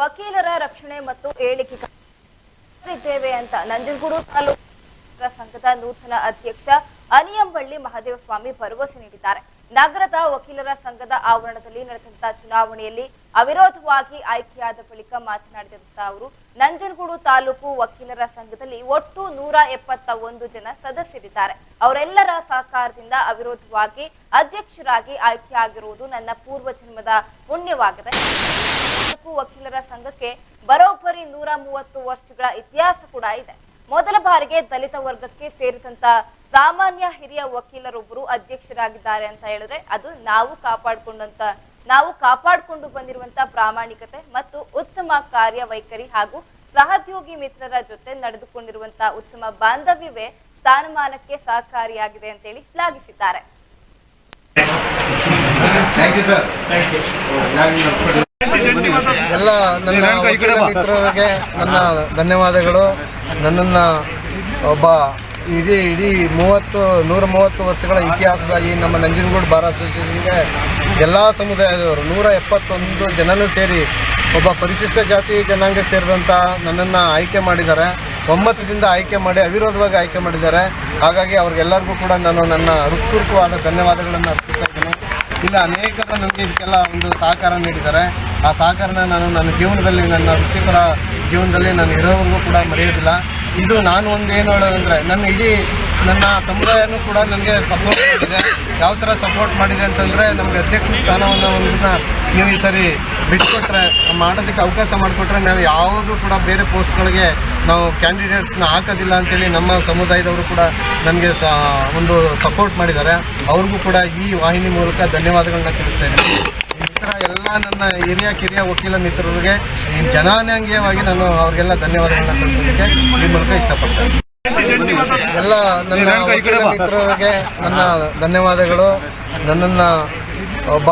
ವಕೀಲರ ರಕ್ಷಣೆ ಮತ್ತು ಏಳಿಕೆ ಅಂತ ನಂಜನಗೂಡು ತಾಲೂಕು ಸಂಘದ ನೂತನ ಅಧ್ಯಕ್ಷ ಅನಿಯಂಬಳ್ಳಿ ಮಹಾದೇವ ಸ್ವಾಮಿ ಭರವಸೆ ನೀಡಿದ್ದಾರೆ. ನಗರದ ವಕೀಲರ ಸಂಘದ ಆವರಣದಲ್ಲಿ ನಡೆದಂತಹ ಚುನಾವಣೆಯಲ್ಲಿ ಅವಿರೋಧವಾಗಿ ಆಯ್ಕೆಯಾದ ಬಳಿಕ ಮಾತನಾಡಿದಂತ ಅವರು, ನಂಜನಗೂಡು ತಾಲೂಕು ವಕೀಲರ ಸಂಘದಲ್ಲಿ ಒಟ್ಟು ನೂರ ಎಪ್ಪತ್ತ ಒಂದು ಜನ ಸದಸ್ಯರಿದ್ದಾರೆ. ಅವರೆಲ್ಲರ ಸಹಕಾರದಿಂದ ಅವಿರೋಧವಾಗಿ ಅಧ್ಯಕ್ಷರಾಗಿ ಆಯ್ಕೆಯಾಗಿರುವುದು ನನ್ನ ಪೂರ್ವ ಜನ್ಮದ ಪುಣ್ಯವಾಗಿದೆ. ತಾಲೂಕು ವಕೀಲರ ಸಂಘಕ್ಕೆ ಬರೋಬ್ಬರಿ ನೂರ ಮೂವತ್ತು ವರ್ಷಗಳ ಇತಿಹಾಸ ಕೂಡ ಇದೆ. ಮೊದಲ ಬಾರಿಗೆ ದಲಿತ ವರ್ಗಕ್ಕೆ ಸೇರಿದಂತ ಸಾಮಾನ್ಯ ಹಿರಿಯ ವಕೀಲರೊಬ್ಬರು ಅಧ್ಯಕ್ಷರಾಗಿದ್ದಾರೆ ಅಂತ ಹೇಳಿದ್ರೆ ಅದು ನಾವು ಕಾಪಾಡಿಕೊಂಡಂತ ನಾವು ಕಾಪಾಡಿಕೊಂಡು ಬಂದಿರುವಂತ ಪ್ರಾಮಾಣಿಕತೆ ಮತ್ತು ಉತ್ತಮ ಕಾರ್ಯವೈಖರಿ ಹಾಗೂ ಸಹೋದ್ಯೋಗಿ ಮಿತ್ರರ ಜೊತೆ ನಡೆದುಕೊಂಡಿರುವಂತ ಉತ್ತಮ ಬಾಂಧವ್ಯವೇ ಸ್ಥಾನಮಾನಕ್ಕೆ ಸಹಕಾರಿಯಾಗಿದೆ ಅಂತೇಳಿ ಶ್ಲಾಘಿಸಿದ್ದಾರೆ. ಥ್ಯಾಂಕ್ ಯು ಸರ್ ಎಲ್ಲ ನನ್ನ ಮಿತ್ರರಿಗೆ ನನ್ನ ಧನ್ಯವಾದಗಳು. ನನ್ನನ್ನು ಒಬ್ಬ ಇಡೀ ಇಡೀ ಮೂವತ್ತು, ನೂರ ಮೂವತ್ತು ವರ್ಷಗಳ ಇತಿಹಾಸದ ಈ ನಮ್ಮ ನಂಜನಗೂಡು ಬಾರ್ ಅಸೋಸಿಯೇಷನ್ಗೆ ಎಲ್ಲ ಸಮುದಾಯದವರು, ನೂರ ಎಪ್ಪತ್ತೊಂದು ಜನನೂ ಸೇರಿ ಒಬ್ಬ ಪರಿಶಿಷ್ಟ ಜಾತಿ ಜನಾಂಗ ಸೇರಿದಂಥ ನನ್ನನ್ನು ಆಯ್ಕೆ ಮಾಡಿದ್ದಾರೆ. ಒಮ್ಮತದಿಂದ ಆಯ್ಕೆ ಮಾಡಿ, ಅವಿರೋಧವಾಗಿ ಆಯ್ಕೆ ಮಾಡಿದ್ದಾರೆ. ಹಾಗಾಗಿ ಅವ್ರಿಗೆಲ್ಲರಿಗೂ ಕೂಡ ನಾನು ನನ್ನ ಹೃತ್ಪೂರ್ವಕವಾದ ಧನ್ಯವಾದಗಳನ್ನು ಅರ್ಪಿಸ್ತಾ ಇದ್ದೇನೆ ಇಲ್ಲ ಅನೇಕರು ನನಗೆ ಇದಕ್ಕೆಲ್ಲ ಒಂದು ಸಹಕಾರ ನೀಡಿದ್ದಾರೆ. ಆ ಸಹಕಾರನ ನಾನು ನನ್ನ ಜೀವನದಲ್ಲಿ, ನನ್ನ ವೃತ್ತಿಪರ ಜೀವನದಲ್ಲಿ ನಾನು ಇರೋವರೆಗೂ ಕೂಡ ಮರೆಯೋದಿಲ್ಲ. ಇದು ನಾನು ಒಂದು ಏನು ಹೇಳೋದಂದರೆ, ನನ್ನ ಇಡೀ ನನ್ನ ಸಮುದಾಯನೂ ಕೂಡ ನನಗೆ ಸಪೋರ್ಟ್ ಮಾಡಿದೆ. ಯಾವ ಥರ ಸಪೋರ್ಟ್ ಮಾಡಿದೆ ಅಂತಂದರೆ, ನಮಗೆ ಅಧ್ಯಕ್ಷ ಸ್ಥಾನವನ್ನು ಒಂದನ್ನ ನೀವು ಈ ಸರಿ ಬಿಟ್ಕೊಟ್ರೆ ಮಾಡೋದಕ್ಕೆ ಅವಕಾಶ ಮಾಡಿಕೊಟ್ರೆ, ನಾವು ಯಾವುದೂ ಕೂಡ ಬೇರೆ ಪೋಸ್ಟ್ಗಳಿಗೆ ನಾವು ಕ್ಯಾಂಡಿಡೇಟ್ಸ್ನ ಹಾಕೋದಿಲ್ಲ ಅಂತೇಳಿ ನಮ್ಮ ಸಮುದಾಯದವರು ಕೂಡ ನನಗೆ ಒಂದು ಸಪೋರ್ಟ್ ಮಾಡಿದ್ದಾರೆ. ಅವ್ರಿಗೂ ಕೂಡ ಈ ವಾಹಿನಿ ಮೂಲಕ ಧನ್ಯವಾದಗಳನ್ನ ತಿಳಿಸ್ತೇನೆ. ಈ ಎಲ್ಲ ನನ್ನ ಹಿರಿಯ ಕಿರಿಯ ವಕೀಲ ಮಿತ್ರರಿಗೆ, ಈ ಜನಾಂಗೀಯವಾಗಿ ನಾನು ಅವ್ರಿಗೆಲ್ಲ ಧನ್ಯವಾದಗಳನ್ನ ತಿಳಿಸೋದಕ್ಕೆ ಈ ಮೂಲಕ ಇಷ್ಟಪಡ್ತೇನೆ. ಎಲ್ಲ ನನ್ನ ಮಿತ್ರರಿಗೆ ನನ್ನ ಧನ್ಯವಾದಗಳು. ನನ್ನನ್ನು ಒಬ್ಬ